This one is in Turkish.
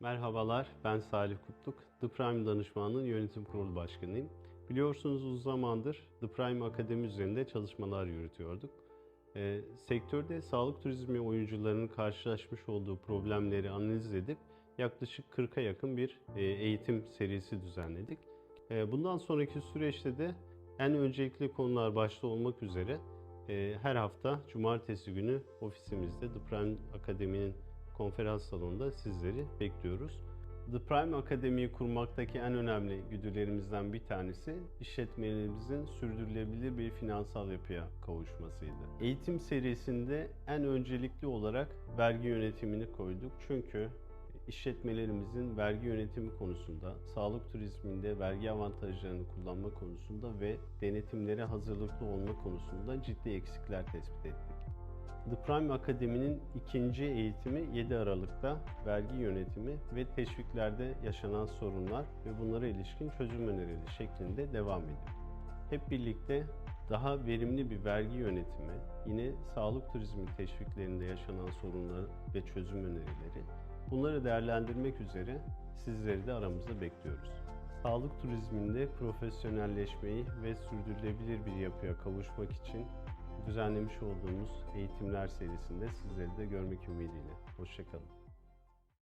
Merhabalar, ben Salih Kutluk. The Prime Danışmanlığı'nın yönetim kurulu başkanıyım. Biliyorsunuz uzun zamandır The Prime Akademi üzerinde çalışmalar yürütüyorduk. Ee, sektörde sağlık turizmi oyuncularının karşılaşmış olduğu problemleri analiz edip yaklaşık 40'a yakın bir e, eğitim serisi düzenledik. E, bundan sonraki süreçte de en öncelikli konular başta olmak üzere e, her hafta cumartesi günü ofisimizde The Prime Akademi'nin konferans salonunda sizleri bekliyoruz. The Prime Akademi'yi kurmaktaki en önemli güdülerimizden bir tanesi işletmelerimizin sürdürülebilir bir finansal yapıya kavuşmasıydı. Eğitim serisinde en öncelikli olarak vergi yönetimini koyduk. Çünkü işletmelerimizin vergi yönetimi konusunda, sağlık turizminde vergi avantajlarını kullanma konusunda ve denetimlere hazırlıklı olma konusunda ciddi eksikler tespit ettik. The Prime Akademi'nin ikinci eğitimi 7 Aralık'ta vergi yönetimi ve teşviklerde yaşanan sorunlar ve bunlara ilişkin çözüm önerileri şeklinde devam ediyor. Hep birlikte daha verimli bir vergi yönetimi, yine sağlık turizmi teşviklerinde yaşanan sorunlar ve çözüm önerileri, bunları değerlendirmek üzere sizleri de aramızda bekliyoruz. Sağlık turizminde profesyonelleşmeyi ve sürdürülebilir bir yapıya kavuşmak için düzenlemiş olduğumuz eğitimler serisinde sizleri de görmek ümidiyle. Hoşçakalın.